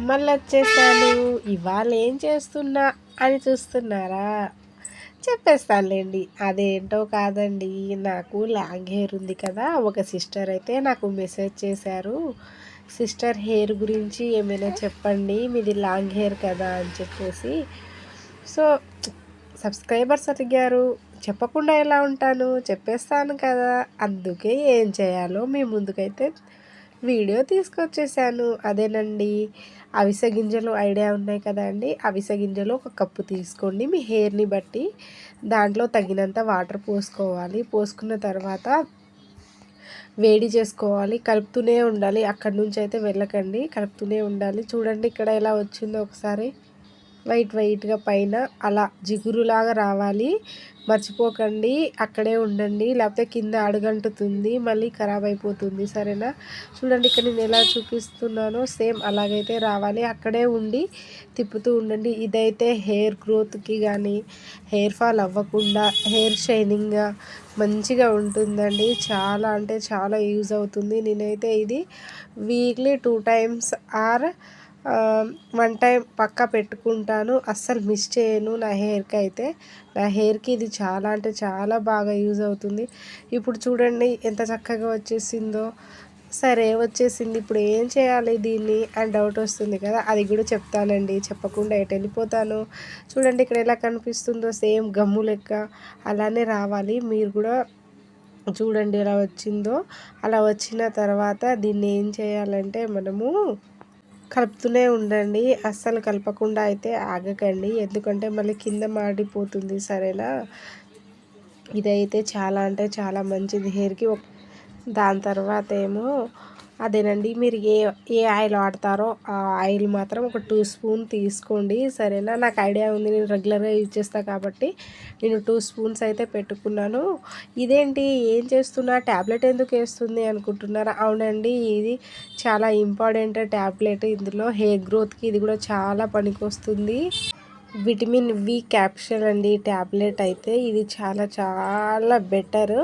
మళ్ళీ వచ్చేసాను ఇవాళ ఏం చేస్తున్నా అని చూస్తున్నారా? చెప్పేస్తానులేండి. అదేంటో కాదండి. నాకు లాంగ్ హెయిర్ ఉంది కదా. ఒక సిస్టర్ అయితే నాకు మెసేజ్ చేశారు. సిస్టర్ హెయిర్ గురించి ఏమైనా చెప్పండి. మీది లాంగ్ హెయిర్ కదా అని చెప్పేసి. సో సబ్స్క్రైబర్స్ అడిగారు. చెప్పకుండా ఎలా ఉంటాను? చెప్పేస్తాను కదా. అందుకే ఏం చేయాలో మీ ముందుకైతే వీడియో తీసుకొచ్చేసాను. అదేనండి. అవిసె గింజలు ఐడియా ఉన్నాయి కదండి అవిసె గింజలు ఒక కప్పు తీసుకోండి. మీ హెయిర్ని బట్టి దాంట్లో తగినంత వాటర్ పోసుకోవాలి. పోసుకున్న తర్వాత వేడి చేసుకోవాలి. కలుపుతూనే ఉండాలి. అక్కడి నుంచి అయితే వెళ్ళకండి. కలుపుతూనే ఉండాలి. చూడండి ఇక్కడ ఎలా వచ్చిందో ఒకసారి. వైట్ వైట్గా పైన అలా జిగురులాగా రావాలి. మర్చిపోకండి. అక్కడే ఉండండి. లేకపోతే కింద అడుగంటుతుంది. మళ్ళీ ఖరాబ్ అయిపోతుంది. సరేనా? చూడండి ఇక్కడ నేను ఎలా చూపిస్తున్నానో సేమ్ అలాగైతే రావాలి. అక్కడే ఉండి తిప్పుతూ ఉండండి. ఇదైతే హెయిర్ గ్రోత్కి కానీ హెయిర్ ఫాల్ అవ్వకుండా హెయిర్ షైనింగ్గా మంచిగా ఉంటుందండి. చాలా అంటే చాలా యూజ్ అవుతుంది. నేనైతే ఇది weekly two times or one time పక్కా పెట్టుకుంటాను. అస్సలు మిస్ చేయను నా హెయిర్కి అయితే. నా హెయిర్కి ఇది చాలా అంటే చాలా బాగా యూజ్ అవుతుంది. ఇప్పుడు చూడండి ఎంత చక్కగా వచ్చేసిందో. సరే వచ్చేసింది. ఇప్పుడు ఏం చేయాలి దీన్ని? అని డౌట్ వస్తుంది కదా. అది కూడా చెప్తానండి. చెప్పకుండా ఎటు వెళ్ళిపోతాను? చూడండి ఇక్కడ ఎలా కనిపిస్తుందో. సేమ్ గమ్ము లెక్క అలానే రావాలి. మీరు కూడా చూడండి ఎలా వచ్చిందో. అలా వచ్చిన తర్వాత దీన్ని ఏం చేయాలంటే మనము కలుపుతూనే ఉండండి. అస్సలు కలపకుండా అయితే ఆగకండి. ఎందుకంటే మళ్ళీ కింద మాడిపోతుంది. సరేనా? ఇదైతే చాలా అంటే చాలా మంచిది. హెయిర్కి దాని తర్వాత ఏమో అదేనండి మీరు ఏ ఏ ఆయిల్ వాడతారో ఆ ఆయిల్ మాత్రం ఒక టూ స్పూన్ తీసుకోండి. సరేనా? నాకు ఐడియా ఉంది నేను రెగ్యులర్గా యూజ్ చేస్తాను కాబట్టి నేను టూ స్పూన్స్ అయితే పెట్టుకున్నాను. ఇదేంటి? ఏం చేస్తున్నా? ట్యాబ్లెట్ ఎందుకు వేస్తుంది అనుకుంటున్నారా? అవునండి ఇది చాలా ఇంపార్టెంట్ ట్యాబ్లెట్ ఇందులో హెయిర్ గ్రోత్కి ఇది కూడా చాలా పనికొస్తుంది. విటమిన్ వి క్యాప్షల్ అండి ట్యాబ్లెట్ అయితే ఇది చాలా చాలా బెటర్.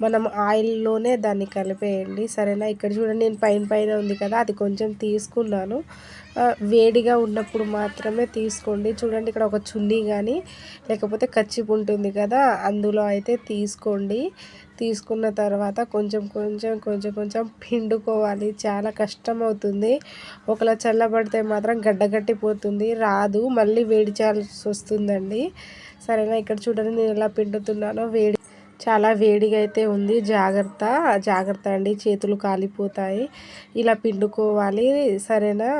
మనం ఆయిల్లోనే దాన్ని కలిపేయండి. సరేనా? ఇక్కడ చూడండి నేను పైన పైన ఉంది కదా అది కొంచెం తీసుకున్నాను. వేడిగా ఉన్నప్పుడు మాత్రమే తీసుకోండి. చూడండి ఇక్కడ ఒక చున్నీ కానీ లేకపోతే కచ్చిపు ఉంటుంది కదా అందులో అయితే తీసుకోండి. తీసుకున్న తర్వాత కొంచెం కొంచెం కొంచెం కొంచెం పిండుకోవాలి. చాలా కష్టం అవుతుంది. ఒకలా చల్లబడితే మాత్రం గడ్డగట్టిపోతుంది రాదు. మళ్ళీ వేడి చేయాల్సి వస్తుందండి. సరేనా? ఇక్కడ చూడండి నేను ఎలా పిండుతున్నానో వేడి చాలా వేడిగా అయితే ఉంది. జాగ్రత్త జాగ్రత్త అండి. చేతులు కాలిపోతాయి. ఇలా పిండుకోవాలి. సరేనా?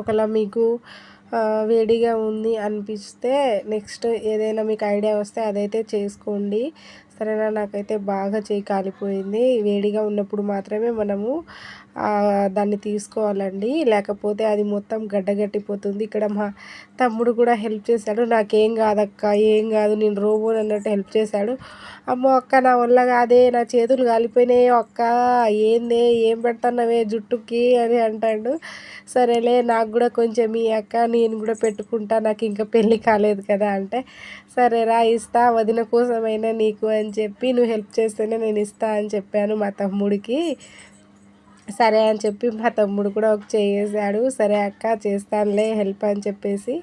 ఒకలా మీకు వేడిగా ఉంది అనిపిస్తే నెక్స్ట్ ఏదైనా మీకు ఐడియా వస్తే అదైతే చేసుకోండి. సరేనా? నాకైతే బాగా చేయి కాలిపోయింది. వేడిగా ఉన్నప్పుడు మాత్రమే మనము దాన్ని తీసుకోవాలండి. లేకపోతే అది మొత్తం గడ్డగట్టిపోతుంది. ఇక్కడ మా తమ్ముడు కూడా హెల్ప్ చేశాడు. నాకేం కాదక్క ఏం కాదు నేను రోబో అన్నట్టు హెల్ప్ చేశాడు. అమ్మో అక్క నా వల్ల కాదే నా చేతులు కాలిపోయినాయి. అక్క ఏందే ఏం పెడతానవే జుట్టుకి అని అంటాడు. సరేలే నాకు కూడా కొంచెం ఈ అక్క నేను కూడా పెట్టుకుంటా నాకు ఇంకా పెళ్ళి కాలేదు కదా అంటే. సరేరా ఇస్తా వదిన కోసమైనా నీకు అని చెప్పి నువ్వు హెల్ప్ చేస్తేనే నేను ఇస్తా అని చెప్పాను మా తమ్ముడికి. సరే అని చెప్పి మా తమ్ముడు కూడా ఒక చేసాడు సరే అక్క చేస్తానులే హెల్ప్ అని చెప్పేసి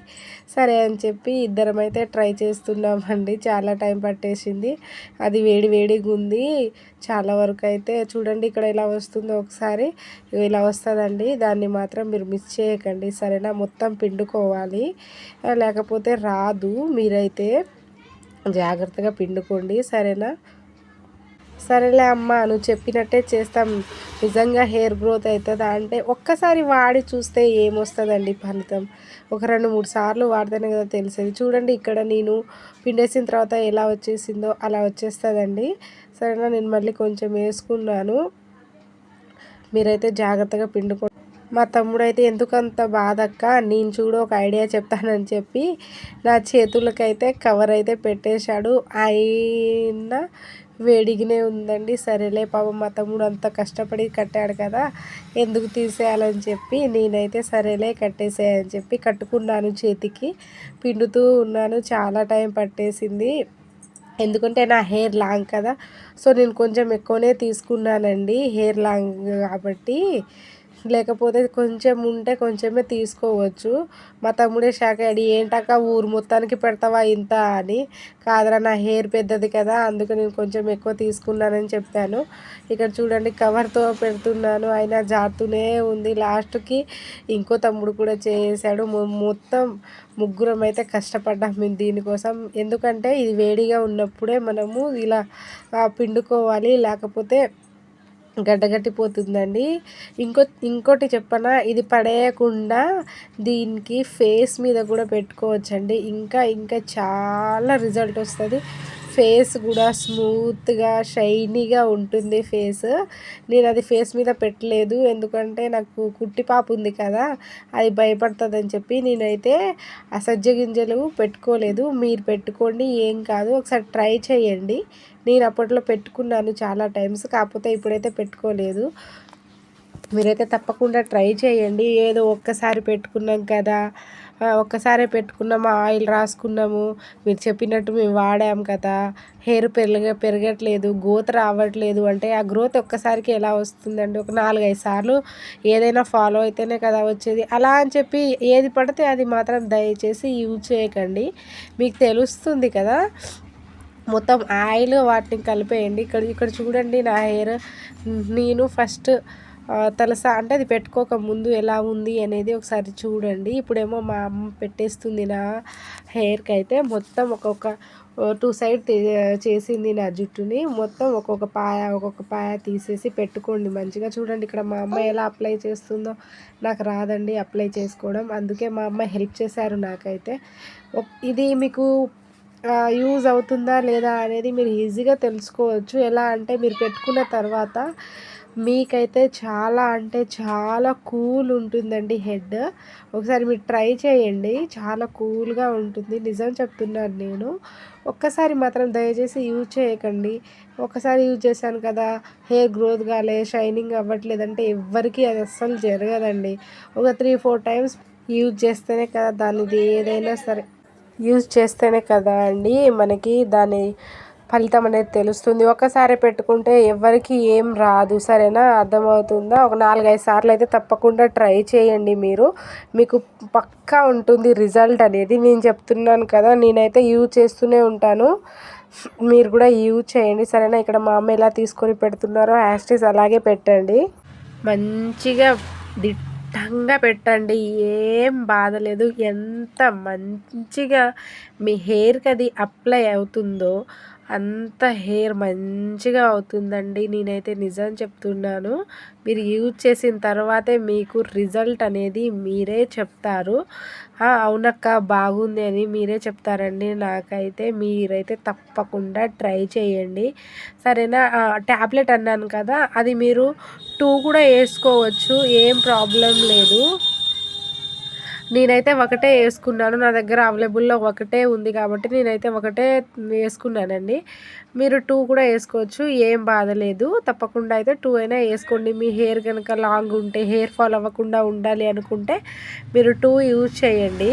సరే అని చెప్పి ఇద్దరం అయితే ట్రై చేస్తున్నామండి. చాలా టైం పట్టేసింది. అది వేడి వేడిగా ఉంది. చాలా వరకు అయితే చూడండి ఇక్కడ ఇలా వస్తుందో ఒకసారి. ఇలా వస్తుందండి. దాన్ని మాత్రం మీరు మిస్ చేయకండి. సరేనా? మొత్తం పిండుకోవాలి. లేకపోతే రాదు. మీరైతే జాగ్రత్తగా పిండుకోండి. సరేనా? సరేలే అమ్మ నువ్వు చెప్పినట్టే చేస్తాం. నిజంగా హెయిర్ గ్రోత్ అవుతుందా అంటే ఒక్కసారి వాడి చూస్తే ఏమొస్తుందండి ఫలితం? ఒక రెండు మూడు సార్లు వాడితేనే కదా తెలిసేది. చూడండి ఇక్కడ నేను పిండేసిన తర్వాత ఎలా వచ్చేసిందో అలా వచ్చేస్తుందండి. సరేనా నేను మళ్ళీ కొంచెం వేసుకున్నాను. మీరైతే జాగ్రత్తగా పిండుకో మా తమ్ముడైతే ఎందుకంత బాధక్క నేను చూడు ఒక ఐడియా చెప్తానని చెప్పి నా చేతులకైతే కవర్ అయితే పెట్టేశాడు. అయినా వేడిగానే ఉందండి. సరేలే పాపం మా తమ్ముడు అంత కష్టపడి కట్టాడు కదా ఎందుకు తీసేయాలని చెప్పి నేనైతే సరేలే కట్టేసేయని చెప్పి కట్టుకున్నాను చేతికి. పిండుతూ ఉన్నాను. చాలా టైం పట్టేసింది. ఎందుకంటే నా హెయిర్ లాంగ్ కదా. సో నేను కొంచెం ఎక్కువనే తీసుకున్నానండి హెయిర్ లాంగ్ కాబట్టి. లేకపోతే కొంచెం ఉంటే కొంచెమే తీసుకోవచ్చు. మా తమ్ముడే షాక్ అయ్యాడు ఏంటక్క ఊరు మొత్తానికి పెడతావా ఇంత? అని. కాదరా నా హెయిర్ పెద్దది కదా అందుకు నేను కొంచెం ఎక్కువ తీసుకున్నానని చెప్పాను. ఇక్కడ చూడండి కవర్తో పెడుతున్నాను అయినా జారుతూనే ఉంది. లాస్ట్కి ఇంకో తమ్ముడు కూడా చేశాడు మొత్తం ముగ్గురం అయితే కష్టపడ్డాం మేము దీనికోసం. ఎందుకంటే ఇది వేడిగా ఉన్నప్పుడే మనము ఇలా పిండుకోవాలి. లేకపోతే గడ్డగట్టిపోతుందండి ఇంకో ఇంకోటి చెప్పనా ఇది పడేయకుండా దీనికి ఫేస్ మీద కూడా పెట్టుకోవచ్చండి. ఇంకా ఇంకా చాలా రిజల్ట్ వస్తుంది. ఫేస్ కూడా స్మూత్గా షైనీగా ఉంటుంది ఫేస్. నేను అది ఫేస్ మీద పెట్టలేదు. ఎందుకంటే నాకు కుట్టి పాప ఉంది కదా అది భయపడుతుందని చెప్పి నేనైతే అసజ్జ గింజలు పెట్టుకోలేదు. మీరు పెట్టుకోండి ఏం కాదు. ఒకసారి ట్రై చేయండి. నేను అప్పట్లో పెట్టుకున్నాను చాలా టైమ్స్ కాకపోతే ఇప్పుడైతే పెట్టుకోలేదు. మీరైతే తప్పకుండా ట్రై చేయండి. ఏదో ఒక్కసారి పెట్టుకున్నాం కదా ఒక్కసారే పెట్టుకున్నాము ఆయిల్ రాసుకున్నాము. మీరు చెప్పినట్టు మేము వాడాము కదా. హెయిర్ పెరగ పెరగట్లేదు గ్రోత్ రావట్లేదు అంటే ఆ గ్రోత్ ఒక్కసారికి ఎలా వస్తుందండి? ఒక నాలుగైదు సార్లు ఏదైనా ఫాలో అయితేనే కదా వచ్చేది. అలా అని చెప్పి ఏది పడితే అది మాత్రం దయచేసి యూజ్ చేయకండి. మీకు తెలుస్తుంది కదా. మొత్తం ఆయిల్ వాటిని కలిపేయండి. ఇక్కడ ఇక్కడ చూడండి నా హెయిర్. నేను ఫస్ట్ తలసా అంటే అది పెట్టుకోక ముందు ఎలా ఉంది అనేది ఒకసారి చూడండి. ఇప్పుడేమో మా అమ్మ పెట్టేస్తుంది నా హెయిర్కి అయితే. మొత్తం ఒక్కొక్క టూ సైడ్ చేసింది నా జుట్టుని. మొత్తం ఒక్కొక్క పాయ ఒక్కొక్క పాయ తీసేసి పెట్టుకోండి మంచిగా. చూడండి ఇక్కడ మా అమ్మ ఎలా అప్లై చేస్తుందో. నాకు రాదండి అప్లై చేసుకోవడం. అందుకే మా అమ్మ హెల్ప్ చేశారు నాకైతే. ఇది మీకు యూజ్ అవుతుందా లేదా అనేది మీరు ఈజీగా తెలుసుకోవచ్చు. ఎలా అంటే మీరు పెట్టుకున్న తర్వాత మీకైతే చాలా అంటే చాలా కూల్ ఉంటుందండి హెడ్. ఒకసారి మీరు ట్రై చేయండి. చాలా కూల్గా ఉంటుంది. నిజం చెప్తున్నాను నేను. ఒక్కసారి మాత్రం దయచేసి యూజ్ చేయకండి. ఒకసారి యూజ్ చేశాను కదా హెయిర్ గ్రోత్ కాలే షైనింగ్ అవ్వట్లేదంటే ఎవ్వరికీ అది అస్సలు జరగదండి. ఒక త్రీ ఫోర్ టైమ్స్ యూజ్ చేస్తేనే కదా దానిది ఏదైనా సరే యూజ్ చేస్తేనే కదా అండి మనకి దాని ఫలితం అనేది తెలుస్తుంది. ఒకసారి పెట్టుకుంటే ఎవరికి ఏం రాదు. సరేనా? అర్థమవుతుందా? ఒక నాలుగైదు సార్లు అయితే తప్పకుండా ట్రై చేయండి మీరు. మీకు పక్కా ఉంటుంది రిజల్ట్ అనేది. నేను చెప్తున్నాను కదా నేనైతే యూజ్ చేస్తూనే ఉంటాను. మీరు కూడా యూజ్ చేయండి. సరేనా? ఇక్కడ మా అమ్మ ఎలా తీసుకొని పెడుతున్నారో యాస్టీస్ అలాగే పెట్టండి. మంచిగా దిట్టంగా పెట్టండి. ఏం బాధ లేదు. ఎంత మంచిగా మీ హెయిర్కి అది అప్లై అవుతుందో అంత హెయిర్ మంచిగా అవుతుందండి. నేనైతే నిజం చెప్తున్నాను. మీరు యూజ్ చేసిన తర్వాతే మీకు రిజల్ట్ అనేది మీరే చెప్తారు. అవునక్క బాగుంది అని మీరే చెప్తారండి. నాకైతే మీరైతే తప్పకుండా ట్రై చేయండి. సరేనా? ట్యాబ్లెట్ అన్నాను కదా అది మీరు టూ కూడా వేసుకోవచ్చు. ఏం ప్రాబ్లం లేదు. నేనైతే ఒకటే వేసుకున్నాను. నా దగ్గర అవైలబుల్లో ఒకటే ఉంది కాబట్టి నేనైతే ఒకటే వేసుకున్నానండి. మీరు టూ కూడా వేసుకోవచ్చు ఏం బాధ లేదు. తప్పకుండా అయితే టూ అయినా వేసుకోండి. మీ హెయిర్ కనుక లాంగ్ ఉంటే హెయిర్ ఫాల్ అవ్వకుండా ఉండాలి అనుకుంటే మీరు టూ యూజ్ చేయండి.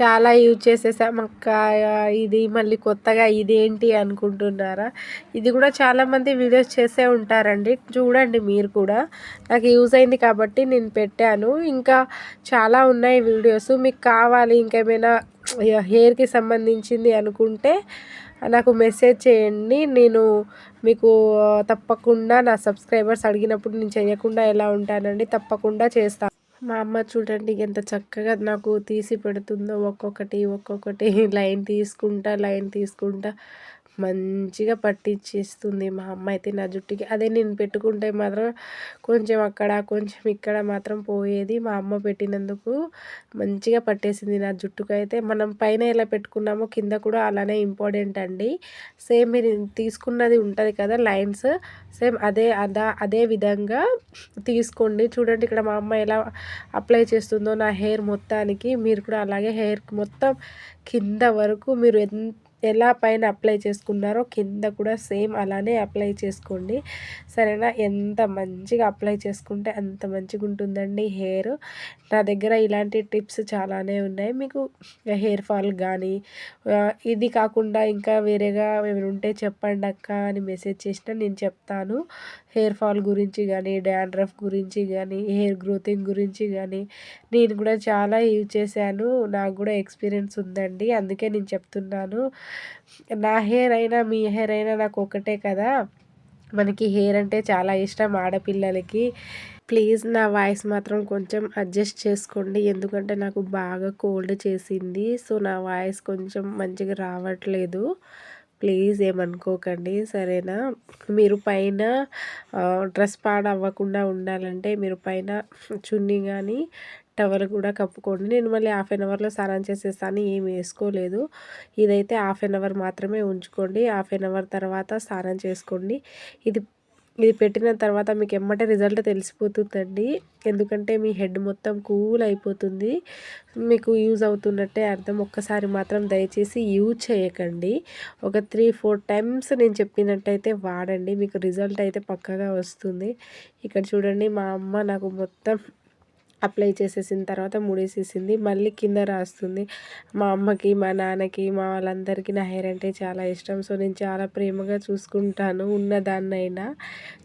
చాలా యూజ్ చేసేసాం. అక్క ఇది మళ్ళీ కొత్తగా ఇదేంటి అనుకుంటున్నారా? ఇది కూడా చాలామంది వీడియోస్ చేసే ఉంటారండి. చూడండి మీరు కూడా. నాకు యూజ్ అయింది కాబట్టి నేను పెట్టాను. ఇంకా చాలా ఉన్నాయి వీడియోస్. మీకు కావాలి ఇంకేమైనా హెయిర్కి సంబంధించింది అనుకుంటే నాకు మెసేజ్ చేయండి. నేను మీకు తప్పకుండా నా సబ్స్క్రైబర్స్ అడిగినప్పుడు నేను చేయకుండా ఎలా ఉంటానండి? తప్పకుండా చేస్తాను మా అమ్మ చూడండి ఎంత చక్కగా నాకు తీసి పెడుతుందో ఒక్కొక్కటి ఒక్కొక్కటి. లైన్ తీసుకుంటా లైన్ తీసుకుంటా. మంచిగా పట్టించేస్తుంది మా అమ్మ అయితే నా జుట్టుకి. అదే నేను పెట్టుకుంటే మాత్రం కొంచెం అక్కడ కొంచెం ఇక్కడ మాత్రం పోయేది మా అమ్మ పెట్టినందుకు మంచిగా పట్టేసింది నా జుట్టుకు అయితే. మనం పైన ఎలా పెట్టుకున్నామో కింద కూడా అలానే ఇంపార్టెంట్ అండి. సేమ్ మీరు తీసుకున్నది ఉంటుంది కదా లైన్స్ సేమ్ అదే అదా అదే విధంగా తీసుకోండి. చూడండి ఇక్కడ మా అమ్మ ఎలా అప్లై చేస్తుందో నా హెయిర్ మొత్తానికి. మీరు కూడా అలాగే హెయిర్ మొత్తం కింద వరకు మీరు ఎంత ఎలా పైన అప్లై చేసుకున్నారో కింద కూడా సేమ్ అలానే అప్లై చేసుకోండి. సరేనా? ఎంత మంచిగా అప్లై చేసుకుంటే అంత మంచిగా ఉంటుందండి హెయిర్. నా దగ్గర ఇలాంటి టిప్స్ చాలానే ఉన్నాయి. మీకు హెయిర్ ఫాల్ కానీ ఇది కాకుండా ఇంకా వేరేగా ఏమైనా ఉంటే చెప్పండి అక్క అని మెసేజ్ చేసినా నేను చెప్తాను. హెయిర్ ఫాల్ గురించి కానీ డాండ్రఫ్ గురించి కానీ హెయిర్ గ్రోతింగ్ గురించి కానీ నేను కూడా చాలా యూజ్ చేశాను. నాకు కూడా ఎక్స్పీరియన్స్ ఉందండి. అందుకే నేను చెప్తున్నాను. నా హెయిర్ అయినా మీ హెయిర్ అయినా నాకు ఒకటే కదా. మనకి హెయిర్ అంటే చాలా ఇష్టం ఆడపిల్లలకి. ప్లీజ్ నా వాయిస్ మాత్రం కొంచెం అడ్జస్ట్ చేసుకోండి. ఎందుకంటే నాకు బాగా కోల్డ్ చేసింది. సో నా వాయిస్ కొంచెం మంచిగా రావట్లేదు. ప్లీజ్ ఏమనుకోకండి. సరేనా? మీరు పైన డ్రెస్ పాడవ్వకుండా ఉండాలంటే మీరు పైన చున్నీ కానీ టవల్ కూడా కప్పుకోండి. నేను మళ్ళీ హాఫ్ అన్ అవర్లో స్నానం చేసేస్తాను. ఏమి వేసుకోలేదు. ఇదైతే హాఫ్ అన్ అవర్ మాత్రమే ఉంచుకోండి. హాఫ్ అన్ అవర్ తర్వాత స్నానం చేసుకోండి. ఇది ఇది పెట్టిన తర్వాత మీకు ఎమ్మటే రిజల్ట్ తెలిసిపోతుందండి. ఎందుకంటే మీ హెడ్ మొత్తం కూల్ అయిపోతుంది. మీకు యూజ్ అవుతున్నట్టే అర్థం. ఒక్కసారి మాత్రం దయచేసి యూజ్ చేయకండి. ఒక త్రీ ఫోర్ టైమ్స్ నేను చెప్పినట్టయితే వాడండి. మీకు రిజల్ట్ అయితే పక్కగా వస్తుంది. ఇక్కడ చూడండి మా అమ్మ నాకు మొత్తం అప్లై చేసేసిన తర్వాత ముడేసేసింది. మళ్ళీ కింద రాస్తుంది. మా అమ్మకి మా నాన్నకి మా వాళ్ళందరికీ నా హెయిర్ అంటే చాలా ఇష్టం. సో నేను చాలా ప్రేమగా చూసుకుంటాను ఉన్నదాన్నైనా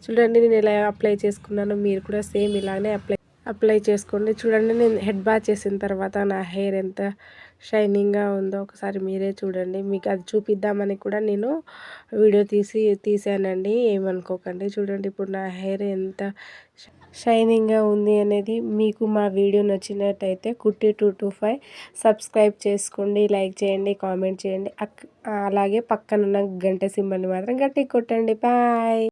చూడండి నేను ఎలా అప్లై చేసుకున్నానో మీరు కూడా సేమ్ ఇలానే అప్లై అప్లై చేసుకోండి. చూడండి నేను హెడ్ బాత్ చేసిన తర్వాత నా హెయిర్ ఎంత షైనింగ్గా ఉందో ఒకసారి మీరే చూడండి. మీకు అది చూపిద్దామని కూడా నేను వీడియో తీసి తీసానండి. ఏమనుకోకండి. చూడండి ఇప్పుడు నా హెయిర్ ఎంత షైనింగ్గా ఉంది అనేది మీకు మా వీడియో నచ్చినట్టయితే కుట్టి టూ టూ ఫైవ్ సబ్స్క్రైబ్ చేసుకోండి లైక్ చేయండి కామెంట్ చేయండి. అలాగే పక్కనున్న గంట సింబల్ని మాత్రం గట్టి కొట్టండి. బాయ్!